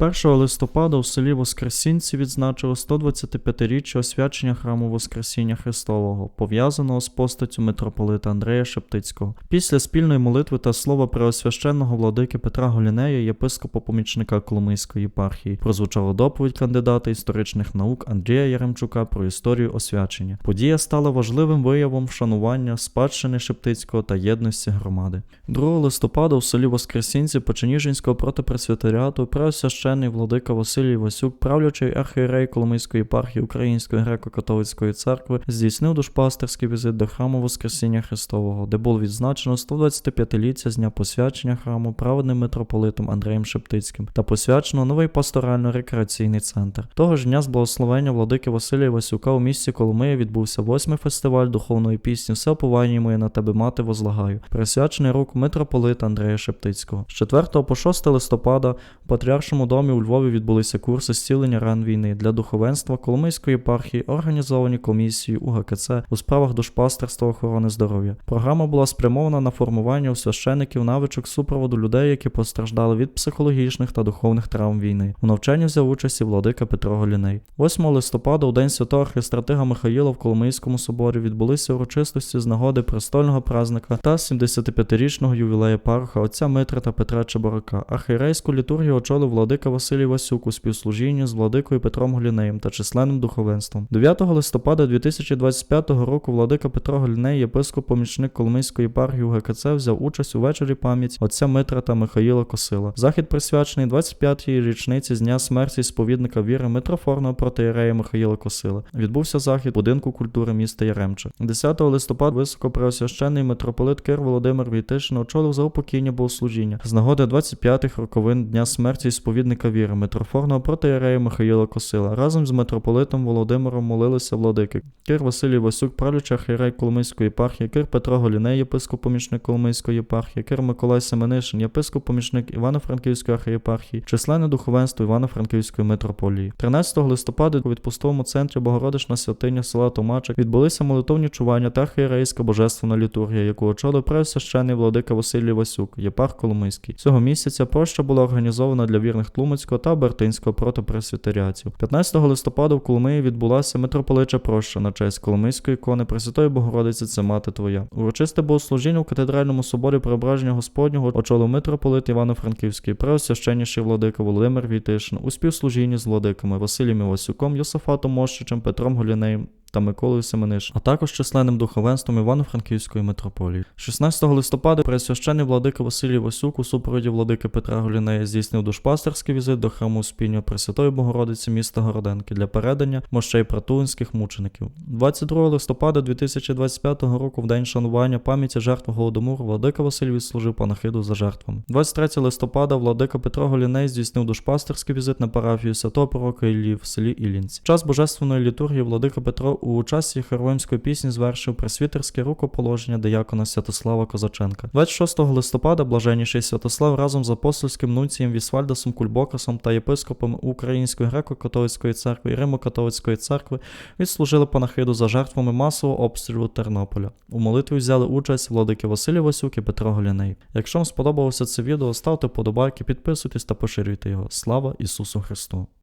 1 листопада у селі Воскресінці відзначили 125-річчя освячення храму Воскресіння Христового, пов'язаного з постаттю митрополита Андрея Шептицького. Після спільної молитви та слова преосвященного владики Петра Голінея, єпископа помічника Коломийської єпархії, прозвучала доповідь кандидата історичних наук Андрія Яремчука про історію освячення. Подія стала важливим виявом вшанування спадщини Шептицького та єдності громади. 2 листопада у селі Воскресінці Печеніжинського протипресвітеріату преосвященний владика Василій Васюк, правлячий архієрей Коломийської єпархії Української греко-католицької церкви, здійснив душпастерський візит до храму Воскресіння Христового, де було відзначено 125-ліття з дня посвячення храму праведним митрополитом Андреєм Шептицьким та посвячено новий пасторально-рекреаційний центр. Того ж дня з благословення владики Василія Васюка у місті Коломия відбувся восьмий фестиваль духовної пісні Все моє на тебе мати возлагаю, присвячений руку митрополита Андрея Шептицького. З 4 по 6 листопада в Патріаршому домі у Львові відбулися курси зцілення ран війни для духовенства Коломийської єпархії, організовані комісією УГКЦ у справах душпастерства охорони здоров'я. Програма була спрямована на формування у священиків навичок супроводу людей, які постраждали від психологічних та духовних травм війни. У навчанні взяв участь і владика Петро Голіней. 8 листопада, у день святого архістратига Михаїла в Коломийському соборі відбулися урочистості з нагоди престольного празника та 75-річного ювілею пароха отця Митра та Петра Чеборака. Архієрейську літургію очолив владика Василій Васюк у співслужінні з владикою Петром Голінеєм та численним духовенством. 9 листопада 2025 року владика Петро Голіней, єпископ помічник Коломийської єпархії УГКЦ, взяв участь у вечорі пам'ять отця Митра та Михаїла Косила. Захід присвячений 25-й річниці з дня смерті сповідника віри митрофорного протиєрея Михаїла Косила. Відбувся захід будинку культури міста Яремче. 10 листопада високопреосвященний митрополит Кир Володимир Війтишин очолив заупокійні богослужіння з нагоди 25-х роковин дня смерті сповідника віри митрофорного протиєрея Михаїла Косила. Разом з митрополитом Володимиром молилися владики Кир Василій Васюк, правлячий архієрей Коломийської єпархії, Кир Петро Голіней, єпископ помічник Коломийської єпархії, Кир Миколай Семенишин, єпископ помічник Івано-Франківської архієпархії, численне духовенство Івано-Франківської митрополії. 13 листопада у відпустовому центрі Богородична святиня села Томачик відбулися молитовні чування та архієрейська божественна літургія, яку очолив преосвящений владика Василій Васюк, єпарх Коломийський. Цього місяця проща була організована для вірних Тлумацького та Бертинського протипресвітеріатів. 15 листопада в Коломиї відбулася митрополича проща на честь Коломийської ікони Пресвятої Богородиці це мати твоя. Урочисте богослужіння у катедральному соборі Преображення Господнього очолив митрополит Івано-Франківський, преосвященніший владика Володимир Війтишин у співслужінні з владиками Василієм Івасюком, Йосафатом Мощичем, Петром Голінеєм та Миколою Семениш, а також численним духовенством Івано-Франківської митрополії. 16 листопада пресвящений владика Василій Васюк у супроводі владики Петра Голінея здійснив душпастерський візит до храму Успіння Пресвятої Богородиці міста Городенки для передання мощей пратулинських мучеників. 22 листопада 2025 року, в день шанування пам'яті жертв голодомору, владика Василь відслужив панахиду за жертвами. 23 листопада владика Петро Голіней здійснив душпастерський візит на парафію святого пророка Іллі в селі Ілінці. Час божественної літургії владика Петро у часі Херовимської пісні звершив пресвітерське рукоположення диякона Святослава Козаченка. 26 листопада блаженніший Святослав разом з апостольським нунцієм Вісвальдасом Кульбокасом та єпископом Української греко-католицької церкви і Римо-католицької церкви відслужили панахиду за жертвами масового обстрілу Тернополя. У молитві взяли участь владики Василій Васюк і Петро Голіней. Якщо вам сподобалося це відео, ставте подобайки, підписуйтесь та поширюйте його. Слава Ісусу Христу!